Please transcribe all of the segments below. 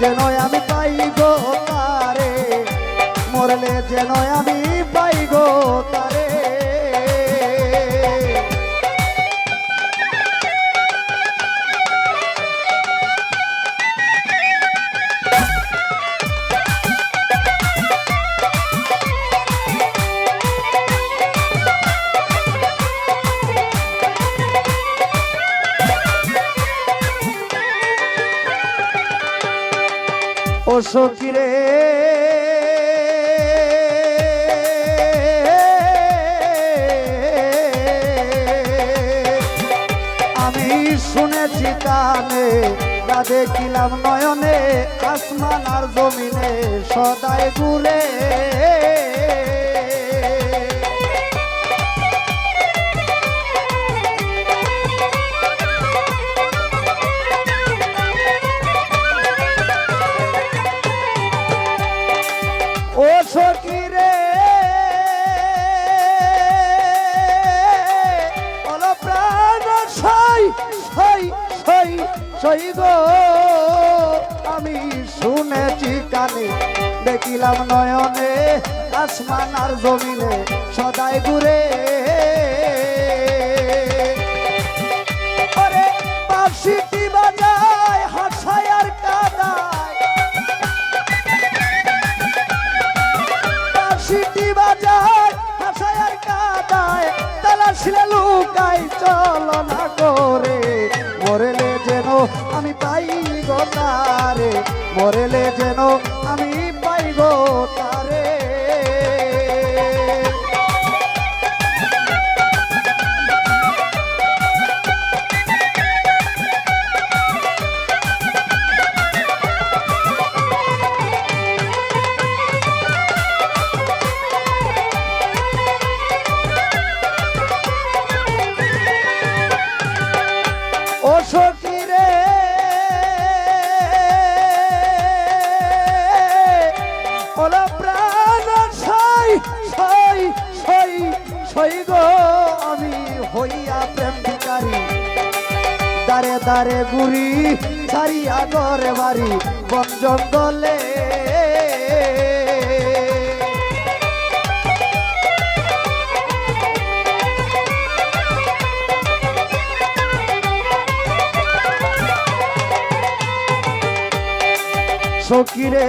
যেন আমি পাই গো তারে মরলে যেন আমি পাই গো তারে। ও সকিরে আমি শুনেছি কানে না দেখিলাম নয়নে আসমান আর জমিনে সদায় ঘুরে। সকিরে অল প্রাণ সই সই সই সই গো। আমি শুনেছি কানে, দেখিলাম নয়নে আসমান আর জমিনে সদাই ঘুরে। সিটি বাজায় হাসায় কাদায় তালা শিলে লুকাই, চলো না করে মরেলে যেন আমি পাই গো তারে, মরেলে যেন আমি ওলা প্রাণ সই সই সই সই গো, আমি হইয়া প্রেম ভিকারি দারে দারে গুড়ি ছাড়িয়া ঘরে বাড়ি, বন জঙ্গলে। সকিরে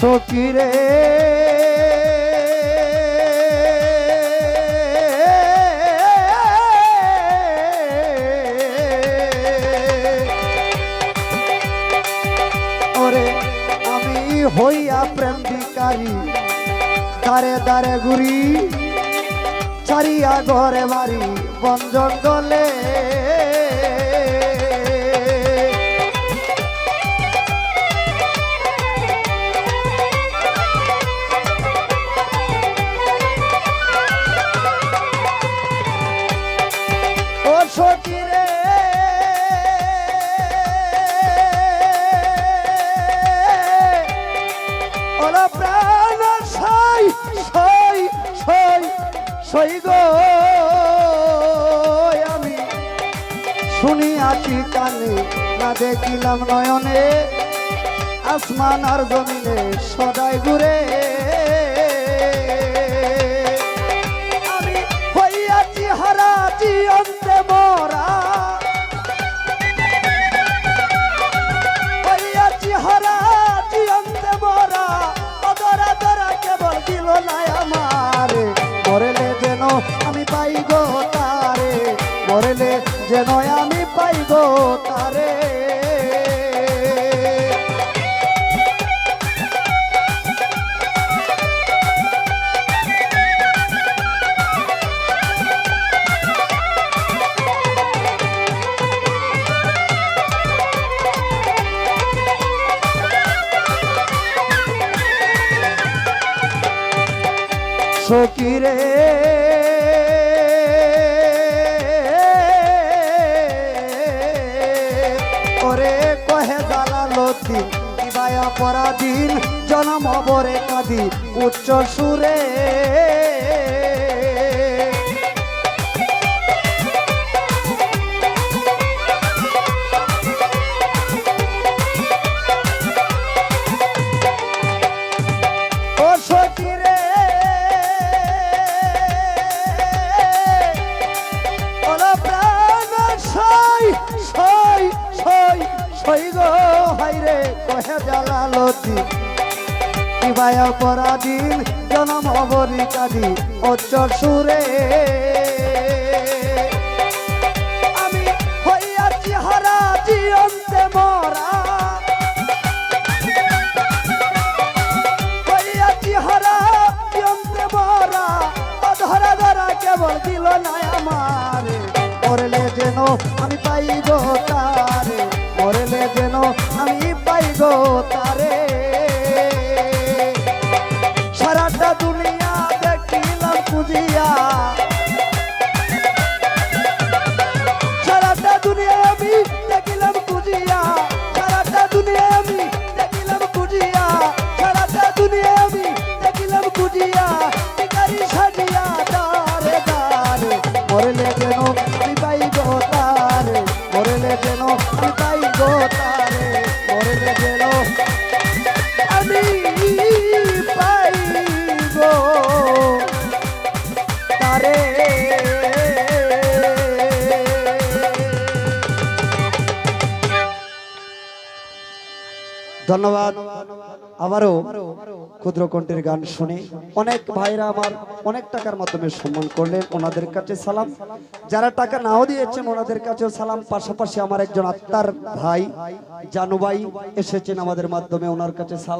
সকিরে ওরে আমি হইয়া প্রেম ভিকারি দারে দারে ঘুরি চারিয়া ঘরে বাড়ি বন জঙ্গলে। সই গো আমি শুনিয়াছি কানে না দেখিলাম নয়নে আসমান আর জমিনে সদাই ঘুরে। সকিরে ওরে কহে জালালতি কিবায়া পরাধীন জনম বরে কাঁদি উচ্চ সুরে। কহে জালালতি কিবায় পরাধীন জনম অবরি কাদি অচ্চর সুরে। ধন্যবাদ। আবারও ক্ষুদ্র কণ্ঠের গান শুনে অনেক ভাইরা আমার অনেক টাকার মাধ্যমে সম্মান করলেন, ওনাদের কাছে সালাম। যারা টাকা নাও দিয়েছেন, ওনাদের কাছেও সালাম। পাশাপাশি আমার একজন আত্মার ভাই, জানুবাই, এসেছেন আমাদের মাধ্যমে, ওনার কাছে সালাম।